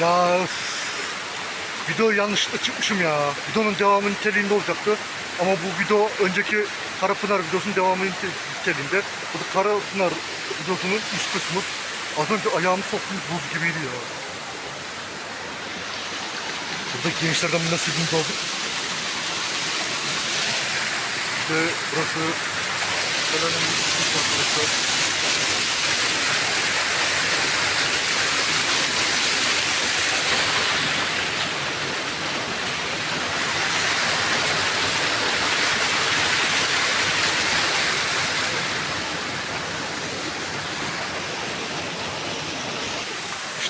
Ya video yanlışlıkla çıkmışım ya. Videonun devamı niteliğinde olacaktı. Ama bu video önceki Karapınar videosunun devamı nite- niteliğinde. Bu da Karapınar videosunun üst kısmı. Az önce ayağımı soktum buz gibiydi ya. Burada gençlerden nasibimiz aldık. İşte burası kısmı arkadaşlar.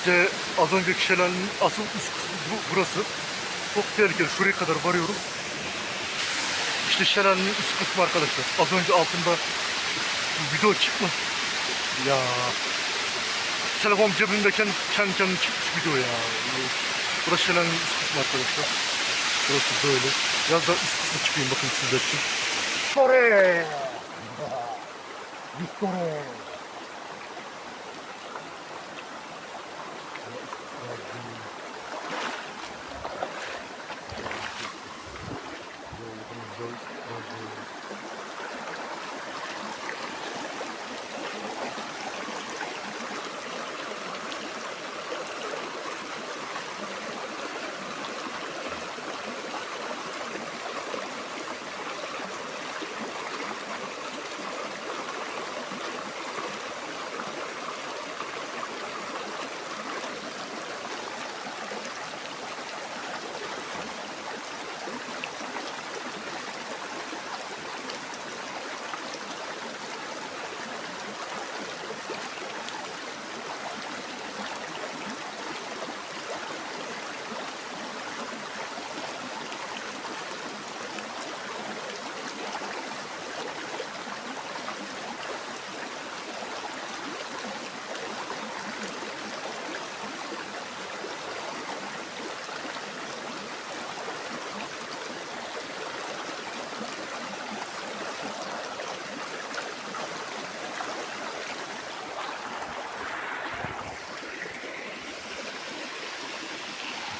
İşte az önceki şelalenin asıl üst kısmı bu, burası. Çok tehlikeli. Şuraya kadar varıyorum. İşte şelalenin üst kısmı arkadaşlar. Az önce altında video çıkma. Ya. Telefon cebimdeyken kendi kendine çıkmış video ya. Burası şelalenin üst kısmı arkadaşlar. Burası böyle. Biraz daha üst kısmı çıkayım bakın sizler için. Victory! Victory!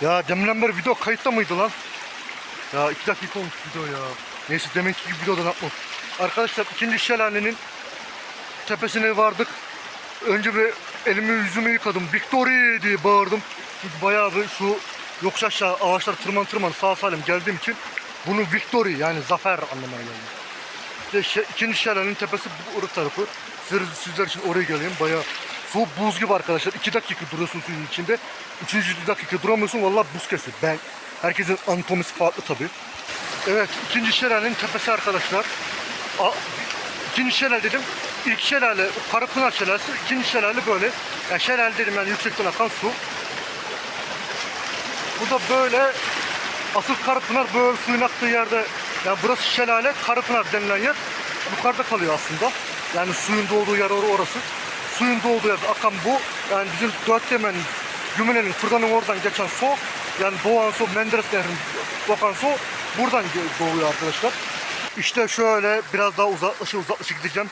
Ya deminden beri video kayıtta mıydı lan? Ya iki dakika olmuş video ya. Neyse demek ki videodan atmam. Arkadaşlar ikinci şelalenin tepesine vardık. Önce bir elimi yüzümü yıkadım. Victory diye bağırdım. Çünkü bayağı bir şu yokuş aşağı ağaçlar tırman tırman sağ salim geldiğim için bunu victory yani zafer anlamına geldi. İşte ikinci şelalenin tepesi bu ırık tarafı. Sizler, sizler için oraya geleyim. Bayağı su buz gibi arkadaşlar. İki dakika duruyorsun suyun içinde. Üçüncü dakika duramıyorsun. Vallahi buz kesir. Ben herkesin anatomisi farklı tabii. Evet ikinci şelalenin tepesi arkadaşlar. A, ikinci şelale dedim. İlk şelale Karapınar şelalesi. ikinci şelale böyle. Yani şelale dedim yani yüksekten akan su. Bu da böyle asıl Karapınar böyle suyun aktığı yerde yani burası şelale Karapınar denilen yer yukarıda kalıyor aslında. Yani suyun doğduğu yer or- orası. Suyun doğduğu yerde akan bu. Yani bizim Dörttemen, Gümüne'nin, Fırdan'ın oradan geçen su yani doğan su, Menderes Nehri'nin bakan su buradan doğuyor arkadaşlar. İşte şöyle biraz daha uzaklaşa uzaklaşa gideceğim.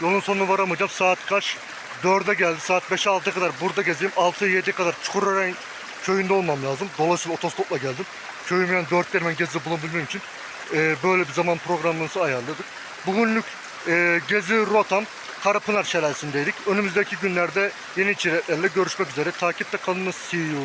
Yolun sonuna varamayacağım. Saat kaç? 4'e geldi. Saat 5'e 6'ya kadar burada gezeyim. 6'ya 7'ye kadar Çukurören köyünde olmam lazım. Dolayısıyla otostopla geldim. Köyümü yani dört hemen gezi bulabilmem için e, böyle bir zaman programımızı ayarladık. Bugünlük e, gezi rotam Karapınar Şelalesi'ndeydik. Önümüzdeki günlerde yeni içeriklerle görüşmek üzere. Takipte kalınız. See you.